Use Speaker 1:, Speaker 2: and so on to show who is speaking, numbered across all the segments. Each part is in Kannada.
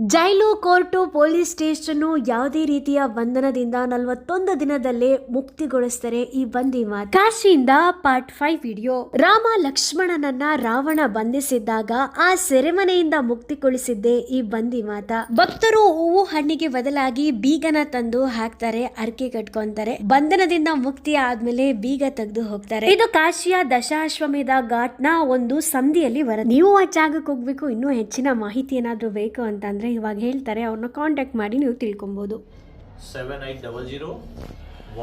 Speaker 1: ಜೈಲು ಕೋರ್ಟು ಪೊಲೀಸ್ ಸ್ಟೇಷನ್ನು ಯಾವುದೇ ರೀತಿಯ ಬಂಧನದಿಂದ ನಲವತ್ತೊಂದು ದಿನದಲ್ಲೇ ಮುಕ್ತಿಗೊಳಿಸ್ತಾರೆ ಈ ಬಂದಿ ಮಾತು ಕಾಶಿಯಿಂದ ಪಾರ್ಟ್ ಫೈವ್ ವಿಡಿಯೋ. ರಾಮ ಲಕ್ಷ್ಮಣನನ್ನ ರಾವಣ ಬಂಧಿಸಿದ್ದಾಗ ಆ ಸೆರೆಮನೆಯಿಂದ ಮುಕ್ತಿಗೊಳಿಸಿದ್ದೆ ಈ ಬಂದಿ ಮಾತ ಭಕ್ತರು ಹೂವು ಹಣ್ಣಿಗೆ ಬದಲಾಗಿ ಬೀಗನ ತಂದು ಹಾಕ್ತಾರೆ, ಅರ್ಕೆ ಕಟ್ಕೊಂತಾರೆ. ಬಂಧನದಿಂದ ಮುಕ್ತಿ ಆದ್ಮೇಲೆ ಬೀಗ ತೆಗೆದು ಹೋಗ್ತಾರೆ. ಇದು ಕಾಶಿಯ ದಶಾಶ್ವಮೇಧ ಘಾಟ್ನ ಒಂದು ಸಂಧಿಯಲ್ಲಿ ಬರ ನೀವು ಆ ಜಾಗಕ್ಕೆ ಹೋಗ್ಬೇಕು, ಇನ್ನೂ ಹೆಚ್ಚಿನ ಮಾಹಿತಿ ಏನಾದ್ರೂ ಬೇಕು ಅಂತಂದ್ರೆ ಇವಾಗ ಹೇಳ್ತಾರೆ, ಅವ್ರನ್ನ ಕಾಂಟ್ಯಾಕ್ಟ್ ಮಾಡಿ ನೀವು ತಿಳ್ಕೊಬೋದು.
Speaker 2: Seven eight double zero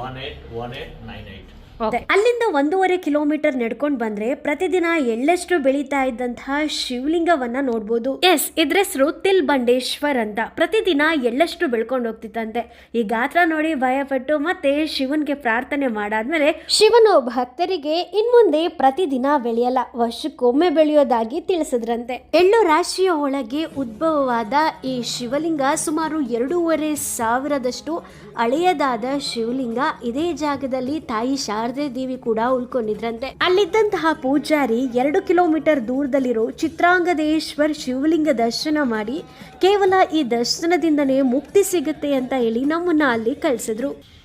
Speaker 2: one eight one eight nine eight
Speaker 1: ಅಲ್ಲಿಂದ ಒಂದೂವರೆ ಕಿಲೋಮೀಟರ್ ನಡ್ಕೊಂಡು ಬಂದ್ರೆ ಪ್ರತಿದಿನ ಎಳ್ಳಷ್ಟು ಬೆಳೀತಾ ಇದ್ದಂತಹ ಶಿವಲಿಂಗವನ್ನ ನೋಡ್ಬೋದು. ಎಸ್ ಇದ್ರ ಹೆಸರು ತಿಲ್ ಬಂಡೇಶ್ವರ್ ಅಂತ. ಪ್ರತಿದಿನ ಎಳ್ಳಷ್ಟು ಬೆಳ್ಕೊಂಡು ಹೋಗ್ತಿತ್ತಂತೆ ಈ ಗಾತ್ರ ನೋಡಿ ಭಯಪಟ್ಟು ಮತ್ತೆ ಶಿವನ್ಗೆ ಪ್ರಾರ್ಥನೆ ಮಾಡಾದ್ಮೇಲೆ ಶಿವನು ಭಕ್ತರಿಗೆ ಇನ್ಮುಂದೆ ಪ್ರತಿದಿನ ಬೆಳೆಯಲ್ಲ. ವರ್ಷಕ್ಕೊಮ್ಮೆ ಬೆಳೆಯೋದಾಗಿ ತಿಳಿಸಿದ್ರಂತೆ. ಎಳ್ಳು ರಾಶಿಯ ಒಳಗೆ ಉದ್ಭವವಾದ ಈ ಶಿವಲಿಂಗ ಸುಮಾರು ಎರಡೂವರೆ ಸಾವಿರದಷ್ಟು ಹಳೆಯದಾದ ಶಿವಲಿಂಗ ಇದೇ ಜಾಗದಲ್ಲಿ ತಾಯಿ ಶಾರದೆ ದೇವಿ ಕೂಡ ಉಳ್ಕೊಂಡಿದ್ರಂತೆ. ಅಲ್ಲಿದ್ದಂತಹ ಪೂಜಾರಿ ಎರಡು ಕಿಲೋಮೀಟರ್ ದೂರದಲ್ಲಿರೋ ಚಿತ್ರಾಂಗದೇಶ್ವರ್ ಶಿವಲಿಂಗ ದರ್ಶನ ಮಾಡಿ ಕೇವಲ ಈ ದರ್ಶನದಿಂದನೇ ಮುಕ್ತಿ ಸಿಗುತ್ತೆ ಅಂತ ಹೇಳಿ ನಮ್ಮನ್ನ ಅಲ್ಲಿ ಕಳಿಸಿದ್ರು.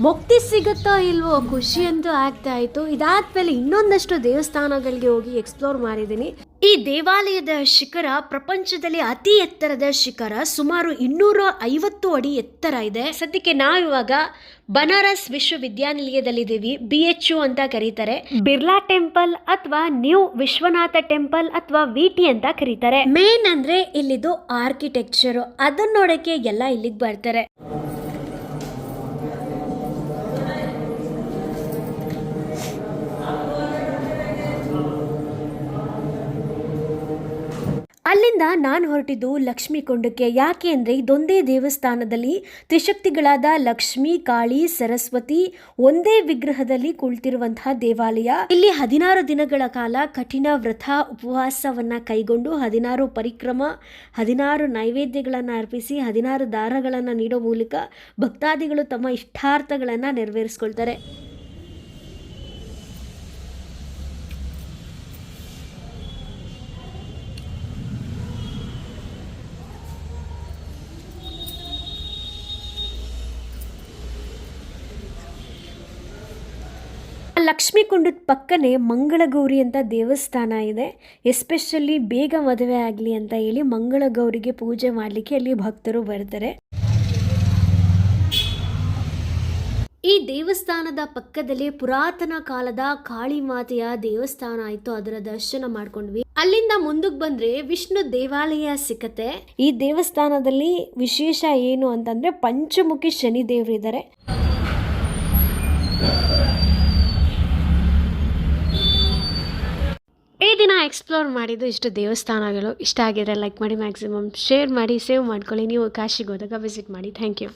Speaker 1: ಮುಕ್ತಿ ಸಿಗುತ್ತೋ ಇಲ್ವೋ ಖುಷಿ ಅಂತೂ ಆಗ್ತಾ ಇತ್ತು. ಇದಾದ್ಮೇಲೆ ಇನ್ನೊಂದಷ್ಟು ದೇವಸ್ಥಾನಗಳಿಗೆ ಹೋಗಿ ಎಕ್ಸ್ಪ್ಲೋರ್ ಮಾಡಿದ್ದೀನಿ. ಈ ದೇವಾಲಯದ ಶಿಖರ ಪ್ರಪಂಚದಲ್ಲಿ ಅತಿ ಎತ್ತರದ ಶಿಖರ ಸುಮಾರು ಇನ್ನೂರ ಐವತ್ತು ಅಡಿ ಎತ್ತರ ಇದೆ. ಸದ್ಯಕ್ಕೆ ನಾವು ಇವಾಗ ಬನಾರಸ್ ವಿಶ್ವವಿದ್ಯಾನಿಲಯದಲ್ಲಿದ್ದೀವಿ ಬಿ ಎಚ್ ಯು ಅಂತ ಕರೀತಾರೆ. ಬಿರ್ಲಾ ಟೆಂಪಲ್ ಅಥವಾ ನ್ಯೂ ವಿಶ್ವನಾಥ ಟೆಂಪಲ್ ಅಥವಾ ವಿ ಟಿ ಅಂತ ಕರೀತಾರೆ. ಮೇನ್ ಅಂದ್ರೆ ಇಲ್ಲಿದು ಆರ್ಕಿಟೆಕ್ಚರ್ ಅದನ್ನ ನೋಡಕ್ಕೆ ಎಲ್ಲ ಇಲ್ಲಿಗೆ ಬರ್ತಾರೆ. ಅಲ್ಲಿಂದ ನಾನು ಹೊರಟಿದ್ದು ಲಕ್ಷ್ಮೀ ಕೊಂಡಕ್ಕೆ. ಯಾಕೆ ಅಂದರೆ ಇದೊಂದೇ ದೇವಸ್ಥಾನದಲ್ಲಿ ತ್ರಿಶಕ್ತಿಗಳಾದ ಲಕ್ಷ್ಮಿ, ಕಾಳಿ, ಸರಸ್ವತಿ ಒಂದೇ ವಿಗ್ರಹದಲ್ಲಿ ಕುಳಿತಿರುವಂತಹ ದೇವಾಲಯ. ಇಲ್ಲಿ ಹದಿನಾರು ದಿನಗಳ ಕಾಲ ಕಠಿಣ ವ್ರತ, ಉಪವಾಸವನ್ನ ಕೈಗೊಂಡು ಹದಿನಾರು ಪರಿಕ್ರಮ, ಹದಿನಾರು ನೈವೇದ್ಯಗಳನ್ನು ಅರ್ಪಿಸಿ, ಹದಿನಾರು ದಾರಗಳನ್ನು ನೀಡೋ ಮೂಲಕ ಭಕ್ತಾದಿಗಳು ತಮ್ಮ ಇಷ್ಟಾರ್ಥಗಳನ್ನು ನೆರವೇರಿಸ್ಕೊಳ್ತಾರೆ. ಲಕ್ಷ್ಮೀ ಕುಂಡದ ಪಕ್ಕನೇ ಮಂಗಳಗೌರಿ ಅಂತ ದೇವಸ್ಥಾನ ಇದೆ. ಎಸ್ಪೆಷಲಿ ಬೇಗ ಮದುವೆ ಆಗಲಿ ಅಂತ ಹೇಳಿ ಮಂಗಳಗೌರಿಗೆ ಪೂಜೆ ಮಾಡಲಿಕ್ಕೆ ಅಲ್ಲಿ ಭಕ್ತರು ಬರ್ತಾರೆ. ಈ ದೇವಸ್ಥಾನದ ಪಕ್ಕದಲ್ಲಿ ಪುರಾತನ ಕಾಲದ ಕಾಳಿ ಮಾತೆಯ ದೇವಸ್ಥಾನ ಆಯಿತು. ಅದರ ದರ್ಶನ ಮಾಡ್ಕೊಂಡ್ವಿ. ಅಲ್ಲಿಂದ ಮುಂದಕ್ಕೆ ಬಂದ್ರೆ ವಿಷ್ಣು ದೇವಾಲಯ ಸಿಕ್ಕತ್ತೆ. ಈ ದೇವಸ್ಥಾನದಲ್ಲಿ ವಿಶೇಷ ಏನು ಅಂತಂದ್ರೆ ಪಂಚಮುಖಿ ಶನಿ ದೇವರಿದ್ದಾರೆ ಈ ದಿನ ಎಕ್ಸ್ಪ್ಲೋರ್ ಮಾಡಿದ್ದು ಇಷ್ಟು ದೇವಸ್ಥಾನಗಳು. ಇಷ್ಟ ಆಗಿದ್ರೆ ಲೈಕ್ ಮಾಡಿ ಮ್ಯಾಕ್ಸಿಮಮ್ ಶೇರ್ ಮಾಡಿ ಸೇವ್ ಮಾಡ್ಕೊಳ್ಳಿ. ನೀವು ಕಾಶಿಗೆ ಹೋದಾಗ ವಿಸಿಟ್ ಮಾಡಿ. Thank you